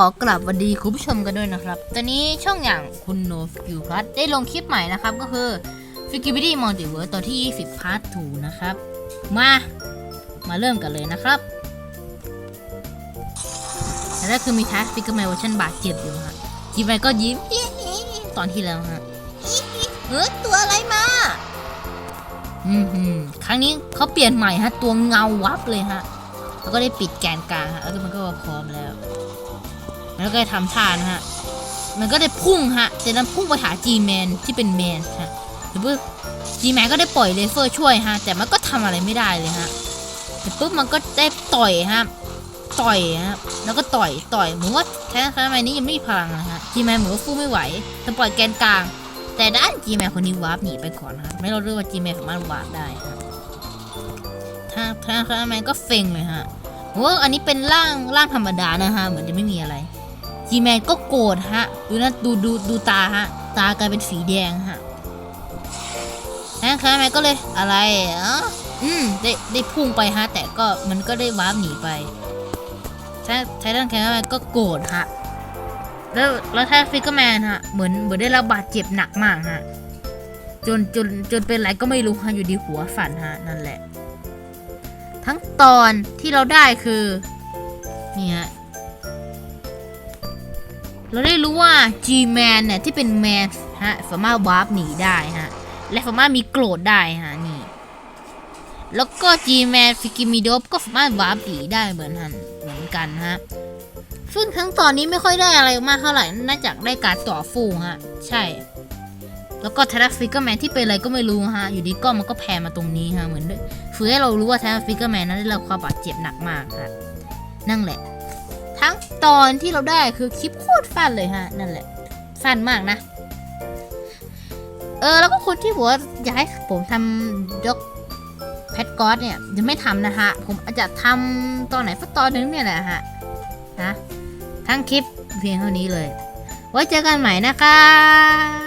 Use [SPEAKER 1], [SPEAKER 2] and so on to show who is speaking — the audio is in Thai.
[SPEAKER 1] ขอกลับสวัสดีคุณผู้ชมกันด้วยนะครับ ตอนนี้ช่องอย่างคุณโนฟิวพัทได้ลงคลิปใหม่นะครับ ก็คือ f i g i b i t y Multiverse ตัวที่ 20 Part 2นะครับ มา มาเริ่มกันเลยนะครับแต่ก็คือมีทัสฟิกเกอร์แมนเวอร์ชันบาดเจ็บอยู่ฮะจีแมนก็ยิ้มตอนที่แล้วฮะ
[SPEAKER 2] เฮ้ยตัวอะไรมา
[SPEAKER 1] อืมครั้งนี้เขาเปลี่ยนใหม่ฮะ ตัวเงาวับเลยฮะ แล้วก็ได้ปิดแกนกลางฮะ แล้วมันก็พร้อมแล้ว แล้วก็ได้ทำท่านะฮะ มันก็ได้พุ่งฮะแต่นั้นพุ่งไปหา G-Man ที่เป็นแมนฮะแต่ปุ๊บ G-Man ก็ได้ปล่อยเลเซอร์ช่วยฮะ แต่มันก็ทำอะไรไม่ได้เลยฮะแต่ปุ๊บมันก็ได้ต่อยฮะ ต่อยฮะ แล้วก็ต่อย ต่อยเหมือนว่าแค่ทำไมนี้ยังไม่มีพลังนะฮะ G-Man เหมือนว่าฟูไม่ไหวแต่ปล่อยแกนกลาง แต่ด้าน G-Man คนนี้วาร์ปหนีไปก่อนฮะ ไม่เราเรื่องว่า G-Man สามารถวาร์ปได้ฮะถ้าถ้าถ้าแมนก็เฟงเลยฮะโอ้อันนี้เป็นร่างร่างธรรมดานะฮะ เหมือนจะไม่มีอะไร จีแมนก็โกรธฮะ ดูนะดูดูดูตาฮะ ตากลายเป็นสีแดงฮะนะครับแมนก็เลยอะไรอ๋ออืมได้ได้พุ่งไปฮะ แต่ก็มันก็ได้วาร์ปหนีไปถ้าไททันแคมแมนก็โกรธฮะแล้วแล้วถ้าฟิกเกอร์แมนฮะเหมือนเหมือนได้รับบาดเจ็บหนักมากฮะจนจนจนเป็นไรก็ไม่รู้ฮะอยู่ดีหัวฝันฮะนั่นแหละ ทั้งตอนที่เราได้คือนี่ฮะ เราได้รู้ว่า G-Man เนี่ยที่เป็นแมนฮะสามารถวาร์ปหนีได้ฮะ และสามารถมีโกรธได้ฮะนี่ แล้วก็ G-Man ฟิกิมิโดฟก็สามารถวาร์ปหนีได้เหมือนกันเหมือนกันฮะ ซึ่งทั้งตอนนี้ไม่ค่อยได้อะไรมากเท่าไหร่น่าจะได้การต่อฟูฮะ ใช่ แล้วก็ทาร์ฟิกเกอร์แมนที่เป็นอะไรก็ไม่รู้ฮะ อยู่ดีก็มันก็แผ่มาตรงนี้ฮะเหมือนด้วยคือให้เรารู้ว่าทาร์ฟิกเกอร์แมนนั้นได้รับความบาดเจ็บหนักมากฮะนั่นแหละ ทั้งตอนที่เราได้คือคลิปโคตรฟันเลยฮะ นั่นแหละ ฟันมากนะ เออ แล้วก็คนที่บอกว่าอยากให้ผมทำด็อกแพทกอสเนี่ยจะไม่ทำนะฮะ ผมอาจจะทำตอนไหนสักตอนนึงเนี่ยแหละฮะนะทั้งคลิปเพียงเท่านี้เลย ไว้เจอกันใหม่นะคะ